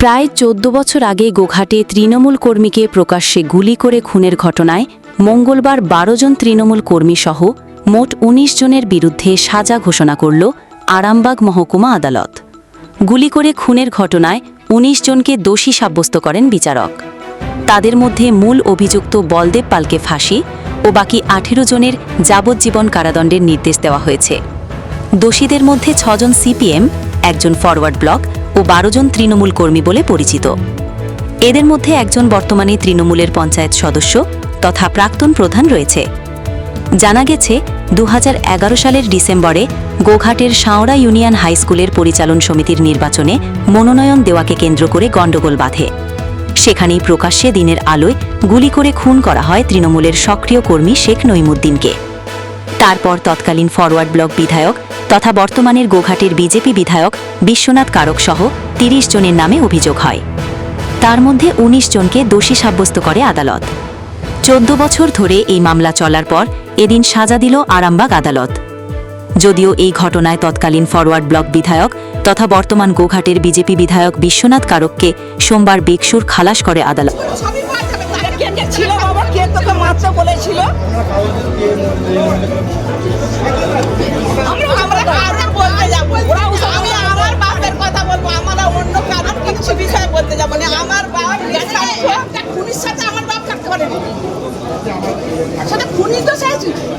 প্রায় চোদ্দ বছর আগে গোঘাটে তৃণমূল কর্মীকে প্রকাশ্যে গুলি করে খুনের ঘটনায় মঙ্গলবার বারো জন তৃণমূল কর্মী সহ মোট ১৯ জনের বিরুদ্ধে সাজা ঘোষণা করল আরামবাগ মহকুমা আদালত। গুলি করে খুনের ঘটনায় ১৯ জনকে দোষী সাব্যস্ত করেন বিচারক। তাদের মধ্যে মূল অভিযুক্ত বলদেব পালকে ফাঁসি ও বাকি আঠেরো জনের যাবজ্জীবন কারাদণ্ডের নির্দেশ দেওয়া হয়েছে। দোষীদের মধ্যে ছজন সিপিএম, একজন ফরওয়ার্ড ব্লক ও বারো জন তৃণমূল কর্মী বলে পরিচিত। এদের মধ্যে একজন বর্তমানে তৃণমূলের পঞ্চায়েত সদস্য তথা প্রাক্তন প্রধান রয়েছে। জানা গেছে দু হাজার এগারো সালের ডিসেম্বরে গোঘাটের সাঁওড়া ইউনিয়ন হাই স্কুলের পরিচালন সমিতির নির্বাচনে মনোনয়ন দেওয়াকে কেন্দ্র করে গণ্ডগোল বাঁধে। সেখানেই প্রকাশ্যে দিনের আলোয় গুলি করে খুন করা হয় তৃণমূলের সক্রিয় কর্মী শেখ নইমুদ্দিনকে তারপর তৎকালীন ফরওয়ার্ড ব্লক বিধায়ক তথা বর্তমানের গোঘাটের বিজেপি বিধায়ক বিশ্বনাথ কারক সহ তিরিশ জনের নামে অভিযোগ হয়। তার মধ্যে ১৯ জনকে দোষী সাব্যস্ত করে আদালত। চোদ্দ বছর ধরে এই মামলা চলার পর এদিন সাজা দিল আরামবাগ আদালত। যদিও এই ঘটনায় তৎকালীন ফরওয়ার্ড ব্লক বিধায়ক তথা বর্তমান গোঘাটের বিজেপি বিধায়ক বিশ্বনাথ কারককে সোমবার বেকসুর খালাস করে আদালত। ছিল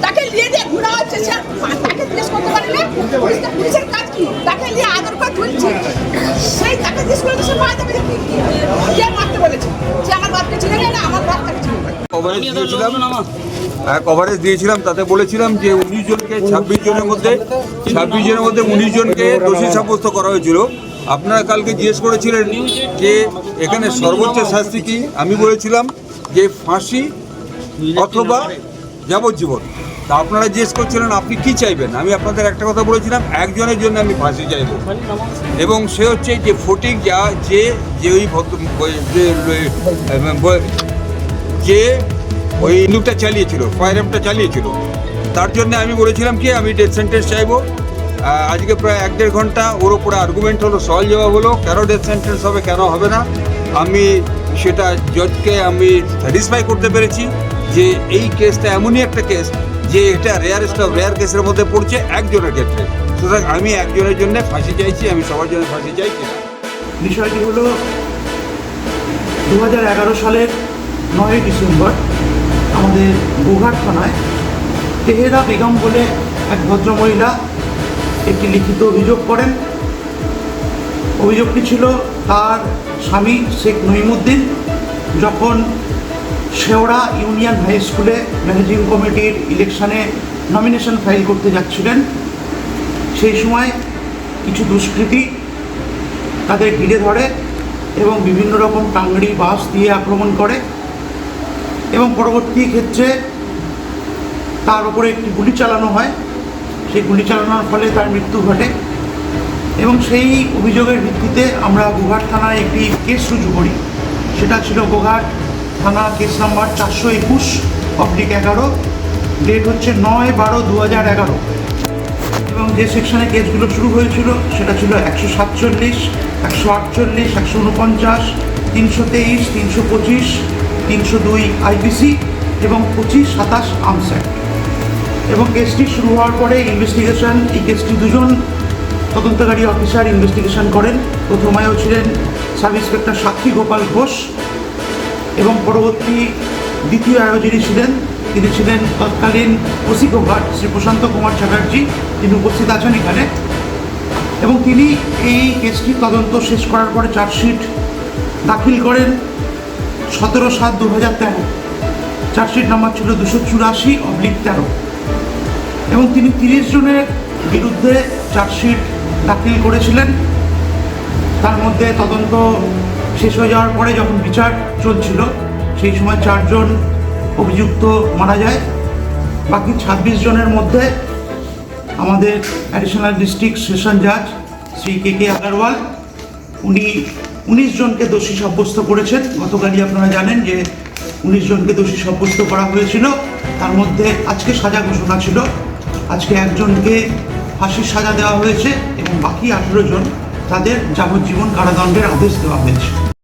তাকে নিয়ে দিয়ে ঘোরা হচ্ছে সে তাকে জিজ্ঞেস করতে পারে না। পুলিশটা- পুলিশের কাজ কি? তাকে নিয়ে আদর করে তুলছে সেই তাকে জিজ্ঞেস করে সে পাওয়া যাবে কি- মারতে বলেছে? যে আমার বাপকে চিনে না আমার বাপ তাকে না কভারেজ দিয়েছিলাম। হ্যাঁ কভারেজ দিয়েছিলাম তাতে বলেছিলাম যে উনিশ জনকে ছাব্বিশ জনের মধ্যে ছাব্বিশ জনের মধ্যে উনিশ জনকে দোষী সাব্যস্ত করা হয়েছিল। আপনারা কালকে জিজ্ঞেস করেছিলেন যে এখানে সর্বোচ্চ শাস্তি কি? আমি বলেছিলাম যে ফাঁসি অথবা যাবজ্জীবন। তা আপনারা জিজ্ঞেস করছিলেন, আপনি কি চাইবেন? আমি আপনাদের একটা কথা বলেছিলাম, একজনের জন্য আমি ফাঁসি চাইব। এবং সে হচ্ছে যে ফটিক, যা যে যে ওই ওই- যে- ওই- ইন্দুকটা চালিয়েছিল, ফায়ার অ্যাপটা চালিয়েছিল। তার জন্য আমি বলেছিলাম কি, আমি ডেথ সেন্টেন্স চাইব। আজকে প্রায় এক দেড় ঘণ্টা ওর ওপরে আর্গুমেন্ট হলো সহজ জবাব হলো, কেন ডেথ সেন্টেন্স হবে, কেন হবে না? আমি সেটা জজকে আমি স্যাটিসফাই করতে পেরেছি। যে এই কেসটা এমনই একটা কেস যে এটা রেয়ারেস্ট অফ রেয়ার কেসের মধ্যে পড়ছে একজনের ক্ষেত্রে। সুতরাং আমি একজনের জন্য ফাঁসি চাইছি, আমি সবার জন্য ফাঁসি চাইছি বিষয়টি হলো দু হাজার এগারো সালের নয় ডিসেম্বর আমাদের গোঘাট থানায় তেহেরা বেগম বলে এক ভদ্রমহিলা একটি লিখিত অভিযোগ করেন। অভিযোগটি ছিল তার স্বামী শেখ নইমুদ্দিন যখন শেওড়া ইউনিয়ন হাই স্কুলে ম্যানেজিং কমিটির ইলেকশনে নমিনেশন ফাইল করতে যাচ্ছিলেন। সেই সময় কিছু দুষ্কৃতী তাদের ঘিরে ধরে এবং বিভিন্ন রকম টাংড়ি বাস দিয়ে আক্রমণ করে এবং পরবর্তী ক্ষেত্রে তার উপরে একটি গুলি চালানো হয়। সেই গুলি চালানোর ফলে তার মৃত্যু ঘটে এবং সেই অভিযোগের ভিত্তিতে আমরা গোঘাট থানায় একটি কেস রুজু করি। সেটা ছিল গোঘাট থানা কেস নাম্বার চারশো একুশ অবলিক এগারো ডেট হচ্ছে নয় বারো দু হাজার এগারো। এবং যে সেকশনে কেসগুলো শুরু হয়েছিল, সেটা ছিল একশো সাতচল্লিশ, একশো আটচল্লিশ, একশো উনপঞ্চাশ, তিনশো তেইশ, তিনশো পঁচিশ, তিনশো দুই আইপিসি এবং পঁচিশ সাতাশ আর্মস এবং কেসটি শুরু হওয়ার পরে ইনভেস্টিগেশন এই কেসটি দুজন তদন্তকারী অফিসার ইনভেস্টিগেশন করেন। প্রথমেও ছিলেন সাব ইন্সপেক্টর সাক্ষী গোপাল ঘোষ এবং পরবর্তী দ্বিতীয় আয়োজনী ছিলেন, তিনি ছিলেন তৎকালীন ওসি গোঘাট শ্রী প্রশান্ত কুমার চ্যাটার্জি। তিনি উপস্থিত আছেন এখানে। এবং তিনি এই কেসটি তদন্ত শেষ করার পরে চার্জশিট দাখিল করেন সতেরো সাত দু হাজার তেরো। চার্জশিট নাম্বার ছিল দুশো চুরাশি অবলিক তেরো। এবং তিনি তিরিশ জনের বিরুদ্ধে চার্জশিট দাখিল করেছিলেন। তার মধ্যে তদন্ত শেষ হয়ে যাওয়ার পরে যখন বিচার চলছিল, সেই সময় চারজন অভিযুক্ত মারা যায়। বাকি ছাব্বিশ জনের মধ্যে আমাদের অ্যাডিশনাল ডিস্ট্রিক্ট সেশন জাজ শ্রী কে কে আগারওয়াল, উনি উনিশ জনকে দোষী সাব্যস্ত করেছেন। গতকালই আপনারা জানেন যে উনিশ জনকে দোষী সাব্যস্ত করা হয়েছিল। তার মধ্যে আজকে সাজা ঘোষণা ছিল। আজকে একজনকে ফাঁসির সাজা দেওয়া হয়েছে এবং বাকি আঠেরো জন তাদের যাবজ্জীবন কারাদণ্ডের আদেশ দেওয়া হয়েছে।